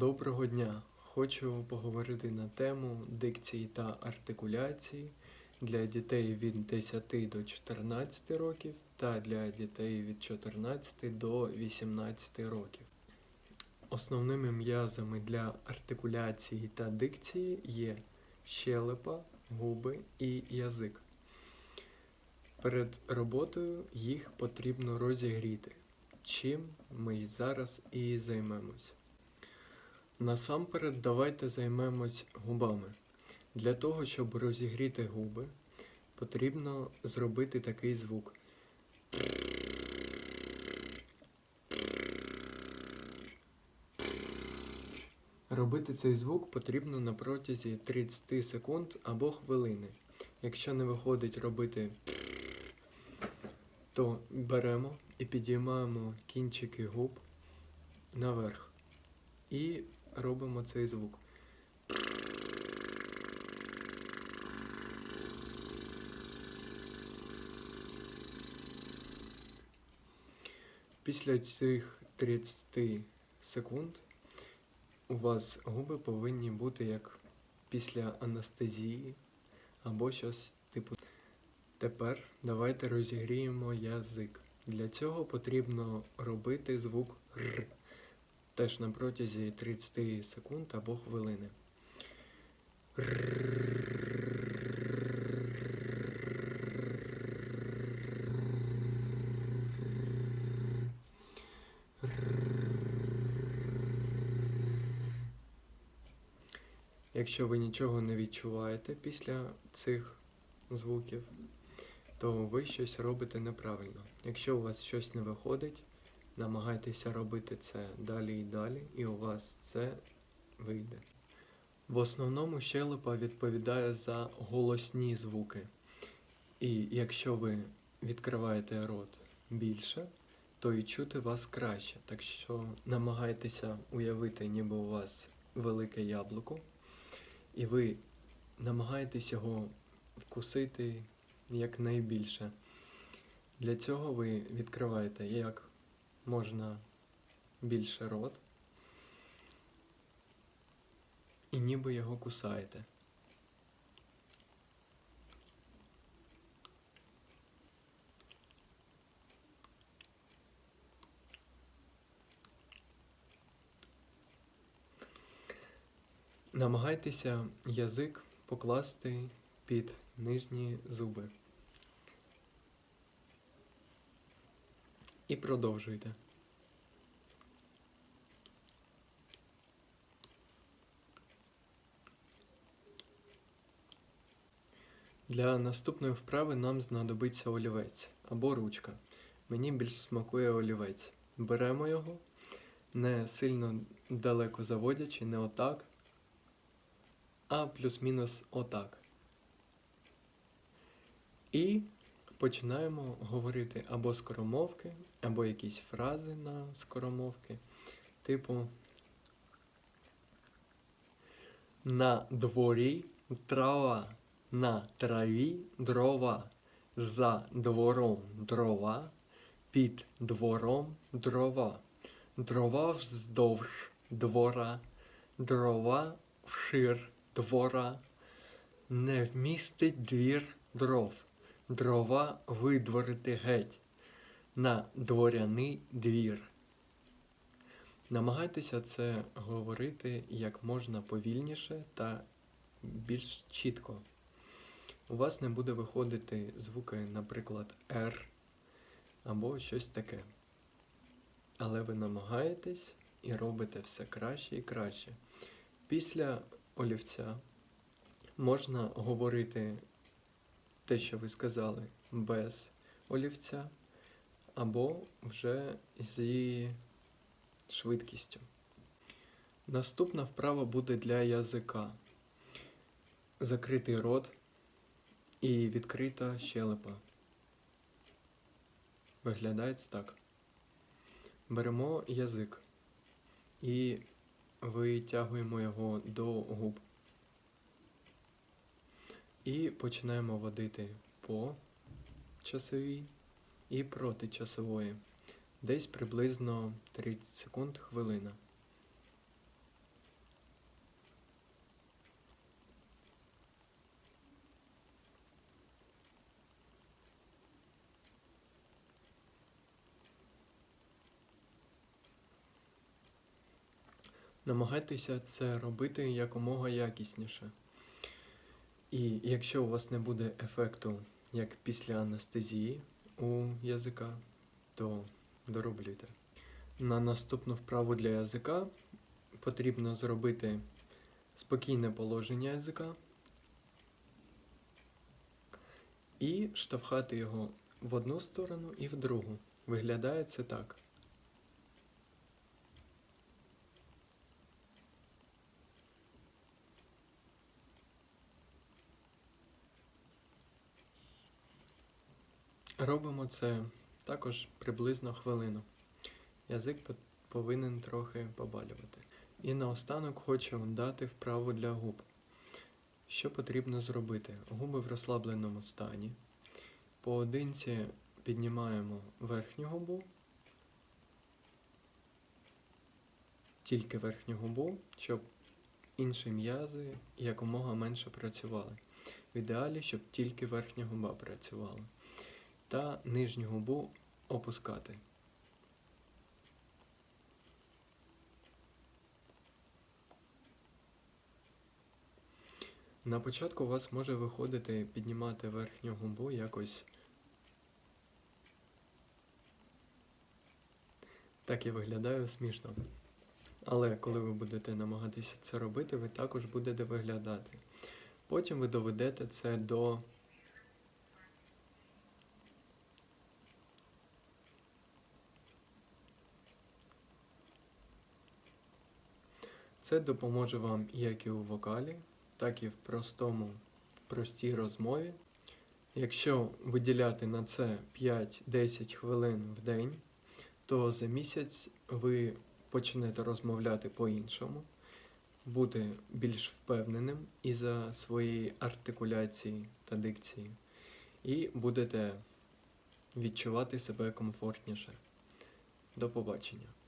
Доброго дня! Хочу поговорити на тему дикції та артикуляції для дітей від 10 до 14 років та для дітей від 14 до 18 років. Основними м'язами для артикуляції та дикції є щелепа, губи і язик. Перед роботою їх потрібно розігріти, чим ми зараз і займемось. Насамперед давайте займемось губами. Для того, щоб розігріти губи, потрібно зробити такий звук. Робити цей звук потрібно на протязі 30 секунд або хвилини. Якщо не виходить робити, то беремо і підіймаємо кінчики губ наверх. І робимо цей звук. Після цих 30 секунд у вас губи повинні бути як після анестезії або щось типу. Тепер давайте розігріємо язик. Для цього потрібно робити звук Р теж на протязі 30 секунд або хвилини. Якщо ви нічого не відчуваєте після цих звуків, то ви щось робите неправильно. Якщо у вас щось не виходить, намагайтеся робити це далі і далі, і у вас це вийде. В основному щелепа відповідає за голосні звуки. І якщо ви відкриваєте рот більше, то і чути вас краще. Так що намагайтеся уявити, ніби у вас велике яблуко, і ви намагаєтесь його вкусити якнайбільше. Для цього ви відкриваєте як можна більше рот і ніби його кусаєте. Намагайтеся язик покласти під нижні зуби. І продовжуйте. Для наступної вправи нам знадобиться олівець або ручка. Мені більш смакує олівець. Беремо його, не сильно далеко заводячи, не отак, а плюс-мінус отак. І починаємо говорити або скоромовки, або якісь фрази на скоромовки, типу на дворі трава, на траві дрова, за двором дрова, під двором дрова, дрова вздовж двора, дрова вшир двора, не вмістить двір дров. Дрова видворити геть на дворяний двір. Намагайтеся це говорити як можна повільніше та більш чітко. У вас не буде виходити звуки, наприклад, R або щось таке. Але ви намагаєтесь і робите все краще і краще. Після олівця можна говорити те, що ви сказали, без олівця, або вже зі швидкістю. Наступна вправа буде для язика. Закритий рот і відкрита щелепа. Виглядає так. Беремо язик і витягуємо його до губ. І починаємо водити по часовій і проти часової. Десь приблизно 30 секунд хвилина. Намагайтеся це робити якомога якісніше. І якщо у вас не буде ефекту, як після анестезії, у язика, то дороблюйте. На наступну вправу для язика потрібно зробити спокійне положення язика і штовхати його в одну сторону і в другу. Виглядає це так. Робимо це також приблизно хвилину. Язик повинен трохи побалювати. І наостанок хочу дати вправу для губ. Що потрібно зробити? Губи в розслабленому стані. Поодинці піднімаємо верхню губу, тільки верхню губу, щоб інші м'язи якомога менше працювали. В ідеалі, щоб тільки верхня губа працювала. Та нижню губу опускати. На початку у вас може виходити піднімати верхню губу якось. Так і виглядаю смішно. Але коли ви будете намагатися це робити, ви також будете виглядати. Потім ви доведете це до Це допоможе вам як і у вокалі, так і в простому, простій розмові. Якщо виділяти на це 5-10 хвилин в день, то за місяць ви почнете розмовляти по-іншому, бути більш впевненим із-за своєї артикуляції та дикції, і будете відчувати себе комфортніше. До побачення!